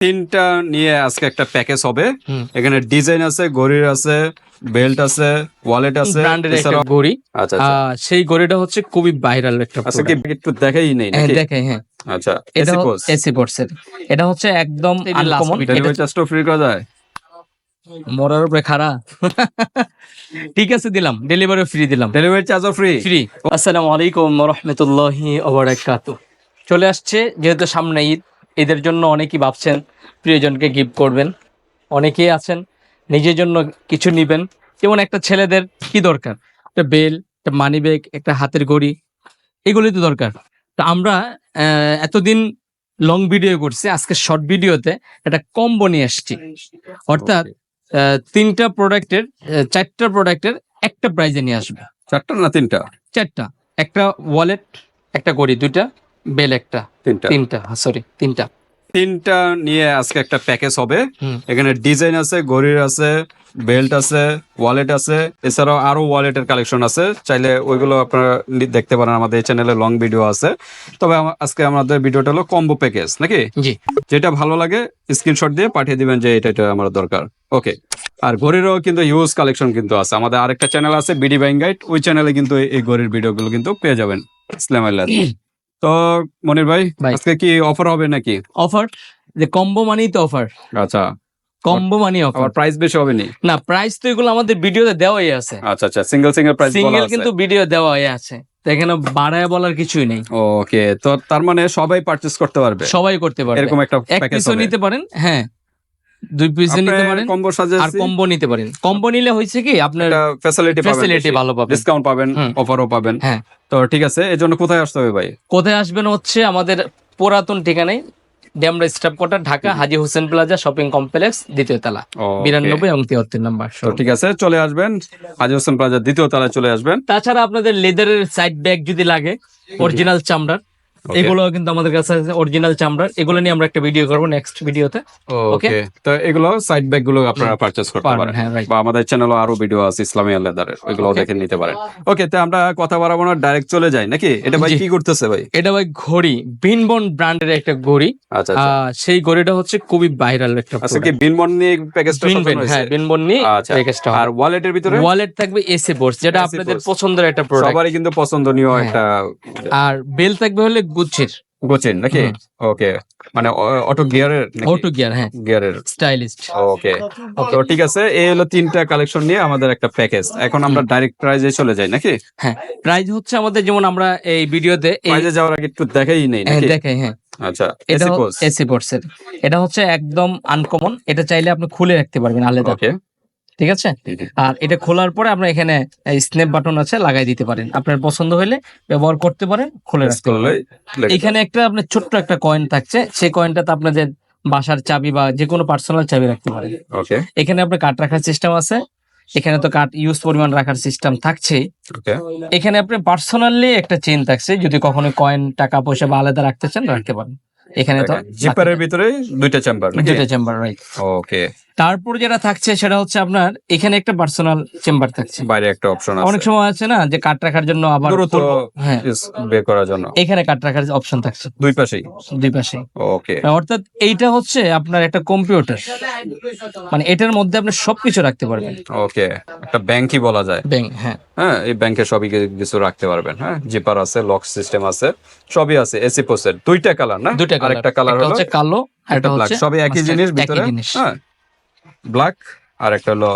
তিনটা নিয়ে আজকে একটা প্যাকেজ হবে। হুম। এখানে ডিজাইন আছে ঘড়ির আছে বেল্ট আছে ওয়ালেট আছে ব্র্যান্ডের একটা ঘড়ি। আচ্ছা আচ্ছা। সেই ঘড়িটা হচ্ছে খুবই ভাইরাল একটা আচ্ছা কি একটু দেখাই নেই হ্যাঁ নাকি? দেখে হ্যাঁ। আচ্ছা এসি পোজ এসি এটা হচ্ছে একদম আনকমন ডেলিভারি চার্জটা ফ্রি করা যায়। মরার উপরে খাড়া। ঠিক আছে দিলাম। ডেলিভারি ফ্রি দিলাম। ডেলিভারি চার্জও ফ্রি ফ্রি আসসালামু আলাইকুম রহমতুল্লাহি ওবরাকাত চলে আসছে যেহেতু সামনে ঈদ ঈদের জন্য অনেকেই ভাবছেন প্রিয়জনকে গিফট করবেন। অনেকেই আছেন নিজের জন্য কিছু নিবেন। যেমন একটা ছেলেদের কি দরকার? একটা বেল একটা মানি ব্যাগ একটা হাতের ঘড়ি এগুলোই তো দরকার। তো আমরা এতদিন লং ভিডিও করছি আজকে শর্ট ভিডিওতে একটা কম্বো নিয়ে আসছি অর্থাৎ তিনটা প্রোডাক্টের চারটা প্রোডাক্টের একটা প্রাইজে নিয়ে আসবে। চারটা না তিনটা? চারটা। একটা ওয়ালেট একটা ঘড়ি দুইটা। বেল একটা। তিনটা। তিনটা সরি তিনটা। তিনটা নিয়ে আজকে একটা প্যাকেজ হবে। এখানে ডিজাইন আছে ঘড়ির আছে বেল্ট আছে ওয়ালেট আছে এছাড়াও আরও ওয়ালেটের কালেকশন আছে। চাইলে ওইগুলো আপনারা দেখতে পারেন আমাদের চ্যানেলে লং ভিডিও আছে। তবে আজকে আমাদের ভিডিওটা হলো কম্বো প্যাকেজ নাকি? যেটা ভালো লাগে স্ক্রিনশট দিয়ে পাঠিয়ে দিবেন যে এটা এটা আমার দরকার। ওকে আর ঘড়িরও কিন্তু ইউজ কালেকশন কিন্তু আছে। আমাদের আরেকটা চ্যানেল আছে বিডি বাইং গাইড ওই চ্যানেলে কিন্তু এই- এই ঘড়ির ভিডিওগুলো কিন্তু পেয়ে যাবেন। ইসলাম আল্লাহ তো মনির ভাই ভাই। আজকে কি অফার হবে নাকি? অফার যে কম্বো মানেই তো অফার আচ্ছা। কম্বো মানি অফার আবার প্রাইস বেশি হবে নি না প্রাইস তো এগুলো আমাদের ভিডিওতে দেওয়াই আছে। আচ্ছা আচ্ছা। সিঙ্গেল সিঙ্গেল প্রাইস সিঙ্গেল কিন্তু ভিডিও দেওয়াই আছে। তো এখানে বাড়ায় বলার কিছুই নেই। ওকে তো তার মানে সবাই পারচেজ করতে পারবে? সবাই করতে পারবে। এরকম একটা এক প্যাকেজ পিসও নিতে পারেন হ্যাঁ। দুই পিসও নিতে পারেন কম্বো আর কম্বো নিতে পারেন। কম্বো নিলে হয়েছে কি আপনার ফ্যাসিলিটি পাবেন ফ্যাসিলিটি ভালো পাবেন। ডিসকাউন্ট পাবেন। অফারও পাবেন। হ্যাঁ। তো ঠিক আছে এই জন্য কোথায় আসতে হবে ভাই? কোথায় আসবেন হচ্ছে আমাদের পুরাতন ঠিকানায় Demra staff quarter Dhaka Haji Hossain plaza shopping complex দ্বিতীয় তলা। বিরানব্বই এবং তিয়াত্তর নাম্বার তো ঠিক আছে চলে আসবেন। হাজি হোসেন প্লাজা দ্বিতীয় তলায় চলে আসবেন। তাছাড়া আপনাদের লেদারের সাইড ব্যাগ যদি লাগে অরিজিনাল চামড়ার. এগুলো কিন্তু আমাদের কাছে আছে অরিজিনাল চামড়ার। এগুলো নিয়ে আমরা একটা ভিডিও করব নেক্সট ভিডিওতে ওকে তো এগুলো সাইড ব্যাগগুলো আপনারা পারচেজ করতে পারেন। হ্যাঁ বা আমাদের চ্যানেলে আরও ভিডিও আছে ইসলামী লেদারের ওইগুলো দেখে নিতে পারেন। ওকে তো আমরা কথা বাড়াবো না ডাইরেক্ট চলে যাই নাকি? এটা ভাই কি করতেছে ভাই? এটা ভাই ঘড়ি বিনবন ব্র্যান্ডের একটা ঘড়ি। আচ্ছা আচ্ছা। সেই ঘড়িটা হচ্ছে খুবই ভাইরাল একটা আচ্ছা কি বিনবন নিয়ে প্যাকেজটা বিনবন হ্যাঁ বিনবন নিয়ে আচ্ছা। প্যাকেজটা আর ওয়ালেটের ভিতরে? ওয়ালেট থাকবে এসি বোর্স যেটা আপনাদের পছন্দের একটা প্রোডাক্ট সবারই কিন্তু পছন্দনীয় হ্যাঁ। একটা আর বেল থাকবে হলে গুচ্ছির। গোচেন নাকি? ওকে। মানে অটো গিয়ারের অটো গিয়ার হ্যাঁ। গিয়ারের। স্টাইলিস্ট। ওকে। তো ঠিক আছে। এই হলো তিনটা কালেকশন নিয়ে আমাদের একটা প্যাকেজ। এখন আমরা ডাইরেক্ট প্রাইজে চলে যাই নাকি? হ্যাঁ প্রাইজ হচ্ছে আমাদের যেমন আমরা এই ভিডিওতে এই প্রাইজে যাওয়ার আগে একটু দেখাই নেই হ্যাঁ নাকি? দেখে হ্যাঁ। আচ্ছা এটা এসি বোর্ডসের এটা হচ্ছে একদম আনকমন এটা চাইলে আপনি খুলে রাখতে পারবেন আলাদা। ওকে। ঠিক আছে? আর এটা খোলার পরে আপনি এখানে স্ন্যাপ বাটন আছে লাগাই দিতে পারেন। আপনার পছন্দ হলে ব্যবহার করতে পারেন খুলে রাখতে এখানে একটা আপনার ছোট্ট একটা কয়েন থাকছে সেই কয়েনটাতে আপনাদের বাসার চাবি বা যে কোনো পার্সোনাল চাবি রাখতে পারেন। এখানে আপনার কাঠ রাখার সিস্টেম আছে। এখানে তো কাঠ ইউজ পরিমাণ রাখার সিস্টেম থাকছেই ওকে এখানে আপনি পার্সোনালি একটা চেন থাকছে যদি কখনো কয়েন টাকা পয়সা বা আলাদা রাখতে চান রাখতে পারেন। এখানে তো জিপারের ভিতরে দুইটা চেম্বার দুইটা চেম্বার রাইট ওকে তারপর যেটা থাকছে সেটা হচ্ছে আপনার এখানে একটা পার্সোনাল চেম্বার থাকছে। বাইরে একটা অপশন আছে। অনেক সময় আছে না যে কাট রাখার জন্য আবার দ্রুত হ্যাঁ। বের করার জন্য। এখানে কার্ড রাখার অপশন থাকছে। দুই পাশেই? দুই পাশে ওকে অর্থাৎ এইটা হচ্ছে আপনার একটা কম্পিউটার মানে এটার মধ্যে আপনি সবকিছু রাখতে পারবেন। ওকে একটা ব্যাংকই বলা যায়। ব্যাংক হ্যাঁ। হ্যাঁ এই ব্যাংকে সবই কিছু রাখতে পারবেন হ্যাঁ? জিপার আছে লক সিস্টেম আছে সবই আছে এসি পোসের দুইটা কালার না? দুইটা কালার আরেকটা কালার হচ্ছে কালো একটা একটা ব্ল্যাক সবই একই জিনিস ভিতরে জিনিস। হ্যাঁ। ব্ল্যাক আর একটা হলো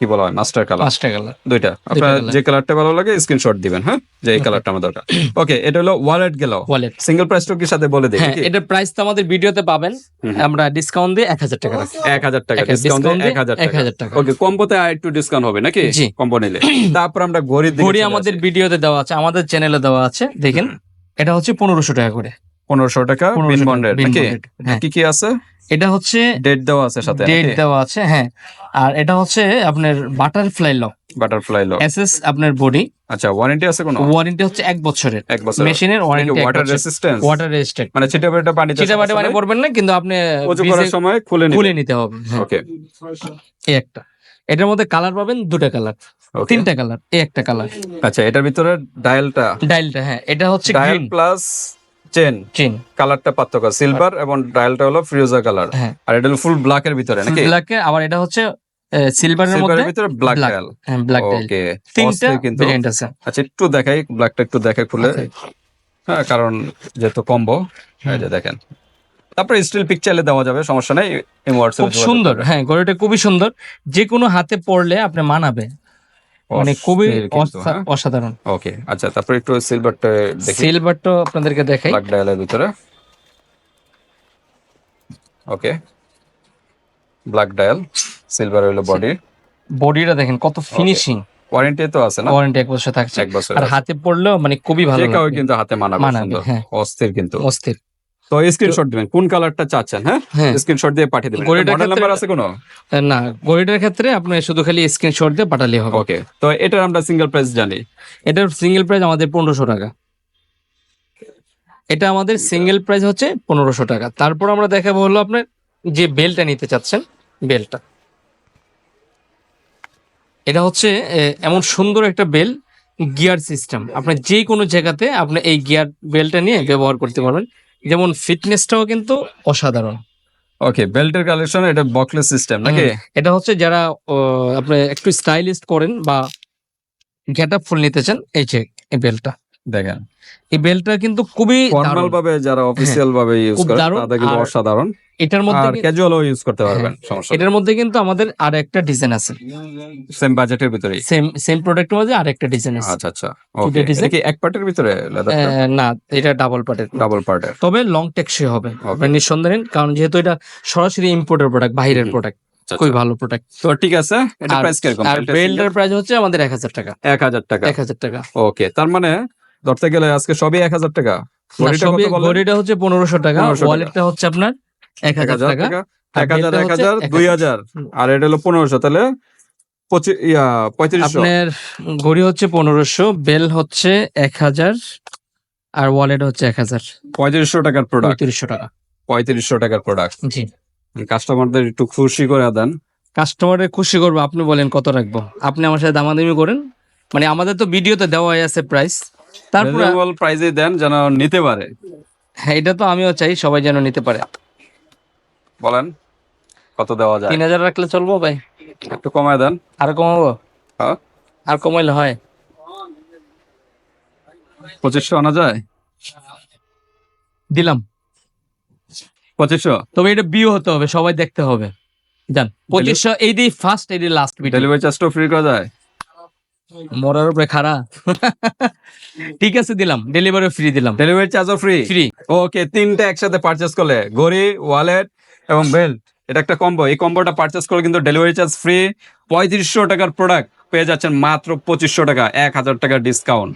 কি বলা হয় মাস্টার কালার পাঁচটা কালার দুইটা। আপনার যে কালারটা ভালো লাগে স্ক্রিনশট দিবেন হ্যাঁ? যে এই কালারটা আমার দরকার। ওকে এটা হলো ওয়ালেট গেল। ওয়ালেট সিঙ্গেল প্রাইসটা কি সাথে বলে দিই হ্যাঁ এটার প্রাইস তো আমাদের ভিডিওতে পাবেন। আমরা ডিসকাউন্ট দিয়ে এক হাজার টাকা রাখছি। এক হাজার টাকা ডিসকাউন্ট দিয়ে এক হাজার এক টাকা। ওকে কম্বোতে আর একটু ডিসকাউন্ট হবে নাকি? কম্বো নিলে। তারপর আমরা দিকে ঘড়ি আমাদের ভিডিওতে দেওয়া আছে আমাদের চ্যানেলে দেওয়া আছে দেখেন। এটা হচ্ছে পনেরোশো টাকা করে। পনেরোশো টাকা 1500 বিন টাকা, বন্ডের bin নাকি? হ্যাঁ। কি কি আছে? এটা হচ্ছে ডেট দেওয়া আছে সাথে ডেট দেওয়া আছে হ্যাঁ। আর এটা হচ্ছে আপনার বাটারফ্লাই লক বাটারফ্লাই লো এসএস আপনার বডি আচ্ছা ওয়ারেন্টি আছে কোনো? ওয়ারেন্টি হচ্ছে এক বছরের। এক বছর মেশিনের warranty water resistance water resistant মানে ছিটে বেটে পানি সেটা বাটে মানে পড়বেন না কিন্তু আপনি ওজু করার সময় খুলে নিতে খুলে নিতে হবে হ্যাঁ, ওকে এই একটা। এটার মধ্যে কালার পাবেন দুটা কালার তিনটা কালার এই একটা কালার আচ্ছা এটার ভিতরে ডায়ালটা ডাইলটা হ্যাঁ। এটা হচ্ছে dial green plus chain chain কালারটা পার্থক্য সিলভার এবং ডায়ালটা হলো ফিরোজা কালার হ্যাঁ। আর এটা হলো ফুল ব্ল্যাক এর ভিতরে নাকি? ব্ল্যাকে আবার এটা হচ্ছে সিলভারের মধ্যে ভিতরে black. Dial black tile okay তিনটা ভেরিয়েন্ট আছে। আচ্ছা একটু দেখাই ব্ল্যাকটা একটু দেখাই খুলে। হ্যাঁ কারণ যেহেতু কম্বো এই যে দেখেন। তারপরে স্টিল পিকচারে দেওয়া যাবে সমস্যা নেই খুব সুন্দর হ্যাঁ ঘড়িটা খুবই সুন্দর। যে কোনো হাতে পড়লে আপনি মানাবে। মানে খুবই হ্যাঁ? অসাধারণ। ওকে আচ্ছা তারপরে একটু সিলভারটা দেখি। সিলভারটা আপনাদেরকে দেখাই। ব্ল্যাক ডায়ালের ভিতরে। ওকে। ব্ল্যাক ডায়াল সিলভার হলো বডি বডিটা দেখেন কত ফিনিশিং ওয়ারেন্টি তো আছে না? ওয়ারেন্টি এক বছর থাকছে। এক বছর আর হাতে পড়লেও মানে খুবই ভালো। কিন্তু হাতে মানাবে মানাবে, হ্যাঁ। অস্থির কিন্তু। অস্থির। তো স্ক্রিনশট দিবেন। কোন কালারটা চাচ্ছেন হ্যাঁ? হ্যাঁ। স্ক্রিনশট দিয়ে পাঠিয়ে দিবেন। মডেল নাম্বার আছে কোনো? না ঘড়িটার ক্ষেত্রে আপনি শুধু খালি স্ক্রিনশট দিয়ে পাঠালেই হবে। ওকে তো এটার আমরা সিঙ্গেল প্রাইস জানি। এটার সিঙ্গেল প্রাইস আমাদের পনেরোশো টাকা। এটা আমাদের সিঙ্গেল প্রাইস হচ্ছে পনেরোশো টাকা। তারপর আমরা দেখাবো হলো আপনার যে বেলটা নিতে চাচ্ছেন বেলটা এটা হচ্ছে এমন সুন্দর একটা বেল গিয়ার সিস্টেম আপনি যে কোনো জায়গাতে আপনি এই গিয়ার বেলটা নিয়ে ব্যবহার করতে পারবেন। যেমন ফিটনেসটাও কিন্তু অসাধারণ। ওকে বেল্টের কালেকশন এটা বকলেস সিস্টেম নাকি? এটা হচ্ছে যারা আপনি একটু স্টাইলিস্ট করেন বা গেট আপ ফুল নিতে চান এই যে এই বেলটা দেখেন। এই বেল্টটা কিন্তু খুবই ফর্মাল ভাবে যারা অফিসিয়াল ভাবে ইউজ করে তাদের কিন্তু অসাধারণ। এটার মধ্যে আর কি- ক্যাজুয়ালও ইউজ করতে পারবেন সমস্যা এটার মধ্যে কিন্তু আমাদের আর একটা ডিজাইন আছে। সেম বাজেটের ভিতরে সেম সেম প্রোডাক্টের মধ্যে আর একটা ডিজাইন আছে। আচ্ছা আচ্ছা। ওকে? এটা কি এক পার্টের ভিতরে না এটা ডাবল পার্টের ডাবল পার্টের তবে লং টেকসই হবে। Okay. আপনার নিঃসন্দেহে কারণ যেহেতু এটা সরাসরি ইম্পোর্টের প্রোডাক্ট বাইরের প্রোডাক্ট খুবই ভালো প্রোডাক্ট তো ঠিক আছে এটা প্রাইস কীরকম? আর বেল্টের প্রাইস হচ্ছে আমাদের এক হাজার টাকা। এক হাজার টাকা। এক হাজার টাকা। ওকে তার মানে ধরতে গেলে আজকে সবই এক হাজার টাকা। ঘড়িটা হচ্ছে পনেরোশো টাকা। 1500 টাকা। ওয়ালেটটা হচ্ছে আপনার এক হাজার টাকা। এক হাজার এক হাজার দুই হাজার। আর এটা হলো পনেরোশো তাহলে আপনার ঘড়ি হচ্ছে পনেরোশো বেল হচ্ছে এক হাজার আর ওয়ালেট হচ্ছে এক হাজার। পঁয়ত্রিশশো টাকার প্রোডাক্ট পঁয়ত্রিশশো টাকা। পঁয়ত্রিশশো টাকার প্রোডাক্ট জি। কাস্টমারদের একটু খুশি করে দেন। কাস্টমারের খুশি করব আপনি বলেন কত রাখব? আপনি আমার সাথে দামাদামি করেন? মানে আমাদের তো ভিডিওতে দেওয়া আছে প্রাইস তারপরে প্রাইসে দেন যেন নিতে পারে। হ্যাঁ এটা তো আমিও চাই সবাই যেন নিতে পারে। বলেন কত দেওয়া যায়? তিন হাজার রাখলে চলবো ভাই। একটু কমায় দেন। আর কমাবো? হ্যাঁ। আর কমাইলে হয়। পঁচিশশো আনা যায়? দিলাম। পঁচিশশো? তবে এটা বিও হতে হবে সবাই দেখতে হবে। জান পঁচিশশো এই দিয়ে ফার্স্ট এই দিয়ে লাস্ট ডেলিভারি চার্জটাও ফ্রি করা যায়? মরার উপরে খাড়া। ঠিক আছে দিলাম। ডেলিভারি ফ্রি দিলাম। ডেলিভারি চার্জও ফ্রি ফ্রি ওকে তিনটা একসাথে পারচেস করলে ঘড়ি ওয়ালেট এবং বেল্ট এটা একটা কম্বো এই কম্বোটা পারচেস করলে কিন্তু ডেলিভারি চার্জ ফ্রি পঁয়ত্রিশশো টাকার প্রোডাক্ট পেয়ে যাচ্ছেন মাত্র পঁচিশশো টাকা এক হাজার টাকার ডিসকাউন্ট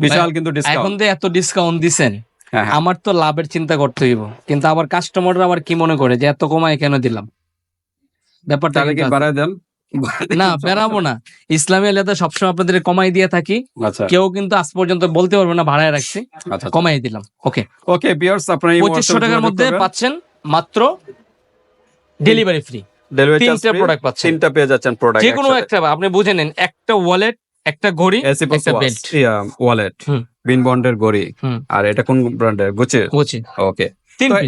বিশাল কিন্তু এখন ডিসকাউন্ট তো এত ডিসকাউন্ট দিছেন হ্যাঁ হ্যাঁ। আমার তো লাভের চিন্তা করতে হইব। কিন্তু আবার কাস্টমাররা আবার কি মনে করে যে এত কমায় কেন দিলাম? ব্যাপারটা। বাড়ায় দেন? না বেরাবো না। ইসলামী আলাদা সবসময় আপনাদের কমাই দিয়ে থাকি। আচ্ছা। কেউ কিন্তু আজ পর্যন্ত বলতে পারবে না ভাড়ায় রাখছি। আচ্ছা কমাই দিলাম। ওকে। ওকে বিয়ার্স আপনারা পঁচিশশো টাকার মধ্যে পাচ্ছেন মাত্র ডেলিভারি ফ্রি ডেলিভারি প্রোডাক্ট পাচ্ছেন। তিনটা পেয়ে যাচ্ছেন প্রোডাক্ট যে কোনো একটা আপনি বুঝে নেন একটা ওয়ালেট একটা ঘড়ি একটা বেল্ট ওয়ালেট। বিন বন্ডের ঘড়ি। আর এটা কোন ব্র্যান্ডের গুচি বুঝছি ওকে।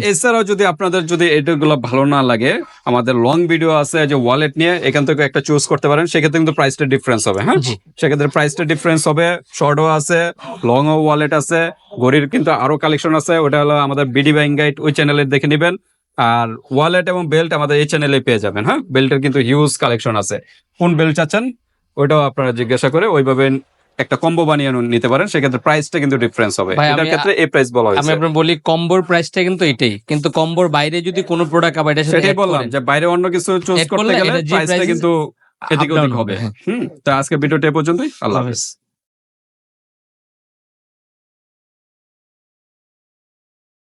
এছাড়াও যদি আপনাদের যদি এটাগুলো ভালো না লাগে আমাদের লং ভিডিও আছে যে ওয়ালেট নিয়ে এখান থেকে একটা চুজ করতে পারেন সেক্ষেত্রে কিন্তু প্রাইসটা ডিফারেন্স হবে হ্যাঁ? সেক্ষেত্রে প্রাইসটা ডিফারেন্স হবে শর্টও আছে লং ও ওয়ালেট আছে ঘড়ির কিন্তু আরও কালেকশন আছে ওটা হলো আমাদের বিডি ব্যাং গাইড ওই চ্যানেলে দেখে নেবেন। আর ওয়ালেট এবং বেল্ট আমাদের এই চ্যানেলে পেয়ে যাবেন হ্যাঁ? বেল্টের কিন্তু হিউজ কালেকশন আছে। কোন বেল্ট চাচ্ছেন? ওইটাও আপনারা জিজ্ঞাসা করে ওইভাবে একটা কম্বো বানিয়ে নিতে পারেন সেক্ষেত্রে প্রাইসটা কিন্তু ডিফারেন্স হবে। এটার ক্ষেত্রে এই প্রাইস বলা হয়েছে আমি আপনাকে আপনার বলি কম্বোর প্রাইসটা কিন্তু এটাই। কিন্তু কম্বোর বাইরে যদি কোনো প্রোডাক্ট আবার এটা সাথে সেটাই বললাম যে বাইরে অন্য কিছু চুজ করতে গেলে প্রাইসটা কিন্তু এদিকে ওদিক হবে। হ্যাঁ। হুম তো আজকে ভিডিওটা এই পর্যন্তই। আল্লাহ হাফেজ।